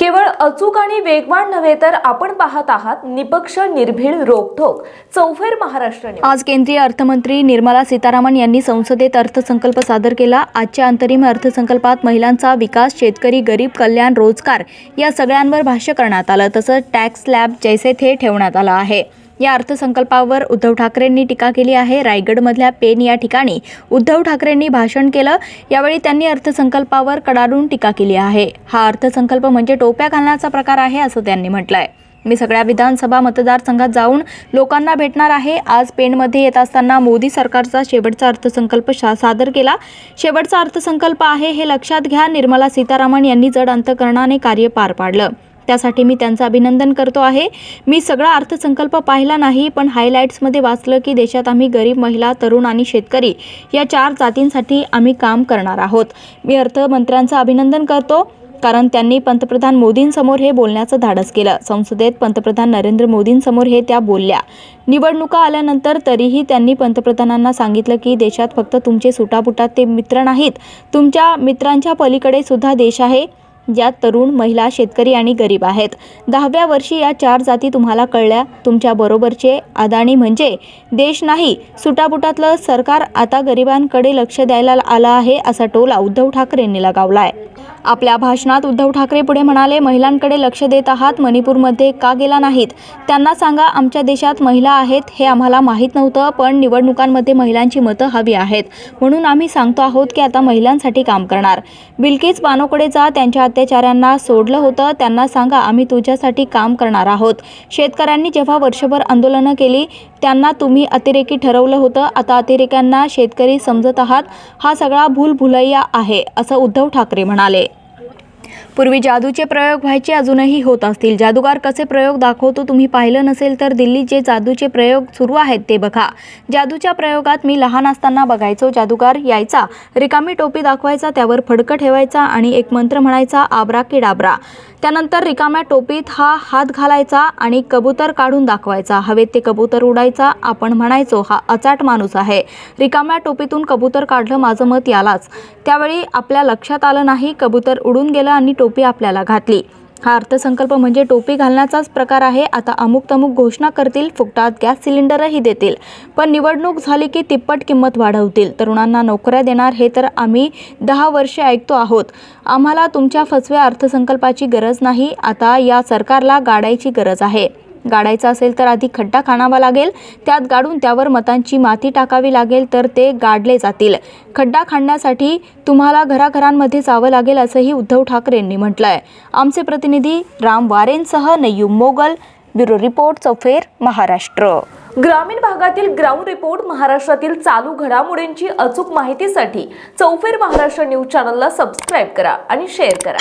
केवळ अचूक आणि वेगवान नव्हे तर आपण पाहत आहात निपक्ष निर्भीड रोखोक चौफेर महाराष्ट्र आज केंद्रीय अर्थमंत्री निर्मला सीतारामन यांनी संसदेत अर्थसंकल्प सादर केला. आजच्या अंतरिम अर्थसंकल्पात महिलांचा विकास शेतकरी गरीब कल्याण रोजगार या सगळ्यांवर भाष्य करण्यात आलं. तसंच टॅक्स स्लॅब जैसे थे ठेवण्यात आला आहे. या अर्थसंकल्पावर उद्धव ठाकरेंनी टीका केली आहे. रायगडमधल्या पेन या ठिकाणी उद्धव ठाकरेंनी भाषण केलं. यावेळी त्यांनी अर्थसंकल्पावर कडाडून टीका केली आहे. हा अर्थसंकल्प म्हणजे टोप्या घालण्याचा प्रकार आहे असं त्यांनी म्हटलंय. मी सगळ्या विधानसभा मतदारसंघात जाऊन लोकांना भेटणार आहे. आज पेणमध्ये येत असताना मोदी सरकारचा शेवटचा अर्थसंकल्प शा सादर केला. शेवटचा अर्थसंकल्प आहे हे लक्षात घ्या. निर्मला सीतारामन यांनी जड अंतकरणाने कार्य पार पाडलं. त्यासाठी मी त्यांचं अभिनंदन करतो आहे. मी सगळा अर्थसंकल्प पाहिला नाही पण हायलाईट्समध्ये वाचलं की देशात आम्ही गरीब महिला तरुण आणि शेतकरी या चार जातींसाठी आम्ही काम करणार आहोत. मी अर्थमंत्र्यांचं अभिनंदन करतो कारण त्यांनी पंतप्रधान मोदींसमोर हे बोलण्याचं धाडस केलं. संसदेत पंतप्रधान नरेंद्र मोदींसमोर हे त्या बोलल्या. निवडणुका आल्यानंतर तरीही त्यांनी पंतप्रधानांना सांगितलं की देशात फक्त तुमचे सुटापुटात ते मित्र नाहीत. तुमच्या मित्रांच्या पलीकडे सुद्धा देश आहे. ज्यात तरुण महिला शेतकरी आणि गरीब आहेत. दहाव्या वर्षी या चार जाती तुम्हाला कळल्या. तुमच्या बरोबरचे अदाणी म्हणजे देश नाही सुटापुटातलं सरकार आता गरिबांकडे लक्ष द्यायला आलं आहे असा टोला उद्धव ठाकरेंनी लगावला आहे आपल्या भाषणात उद्धव ठाकरे पुढे म्हणाले महिलांकडे लक्ष देत आहात मणिपूरमध्ये का गेला नाहीत? त्यांना सांगा आमच्या देशात महिला आहेत हे आम्हाला माहीत नव्हतं पण निवडणुकांमध्ये महिलांची मतं हवी आहेत. म्हणून आम्ही सांगतो आहोत की आता महिलांसाठी काम करणार. बिल्किस बानोकडे जा त्यांच्या अत्याचारांना सोडलं होतं त्यांना सांगा आम्ही तुझ्यासाठी काम करणार आहोत. शेतकऱ्यांनी जेव्हा वर्षभर आंदोलनं केली त्यांना तुम्ही अतिरेकी ठरवलं होतं आता अतिरेक्यांना शेतकरी समजत आहात. हा सगळा भूलभुलैया आहे असं उद्धव ठाकरे म्हणाले. पूर्वी जादूचे प्रयोग व्हायचे अजूनही होत असतील. जादूगार कसे प्रयोग दाखवतो तुम्ही पाहिलं नसेल तर दिल्लीत जे जादूचे प्रयोग सुरू आहेत ते बघा. जादूच्या प्रयोगात मी लहान असताना बघायचो जादूगार यायचा. रिकामी टोपी दाखवायचा त्यावर फडकं ठेवायचा आणि एक मंत्र म्हणायचा आबरा की डाबरा. त्यानंतर रिकाम्या टोपीत हा हात घालायचा आणि कबूतर काढून दाखवायचा. हवेत ते कबूतर उडायचा आपण म्हणायचो हा अचाट माणूस आहे. रिकाम्या टोपीतून कबूतर काढलं माझं मत यालाच. त्यावेळी आपल्या लक्षात आलं नाही कबूतर उडून गेलं आणि टोपी आपल्याला घातली. हा अर्थसंकल्प म्हणजे टोपी घालण्याचाच प्रकार आहे. आता अमुक तमुक घोषणा करतील फुकटात गॅस सिलेंडरही देतील. पण निवडणूक झाली की तिप्पट किंमत वाढवतील. तरुणांना नोकऱ्या देणार हे तर आम्ही दहा वर्षे ऐकतो आहोत. आम्हाला तुमच्या फसव्या अर्थसंकल्पाची गरज नाही. आता या सरकारला गाडायची गरज आहे. गाडायचं असेल तर आधी खड्डा खाणावा लागेल. त्यात गाडून त्यावर मतांची माती टाकावी लागेल तर ते गाडले जातील. खड्डा खाणण्यासाठी तुम्हाला घराघरांमध्ये जावं लागेल असंही उद्धव ठाकरेंनी म्हटलं आहे आमचे प्रतिनिधी राम वारेंसह नय्यूम मोगल ब्युरो रिपोर्ट चौफेर महाराष्ट्र. ग्रामीण भागातील ग्राउंड रिपोर्ट महाराष्ट्रातील चालू घडामोडींची अचूक माहितीसाठी चौफेर महाराष्ट्र न्यूज चॅनलला सबस्क्राईब करा आणि शेअर करा.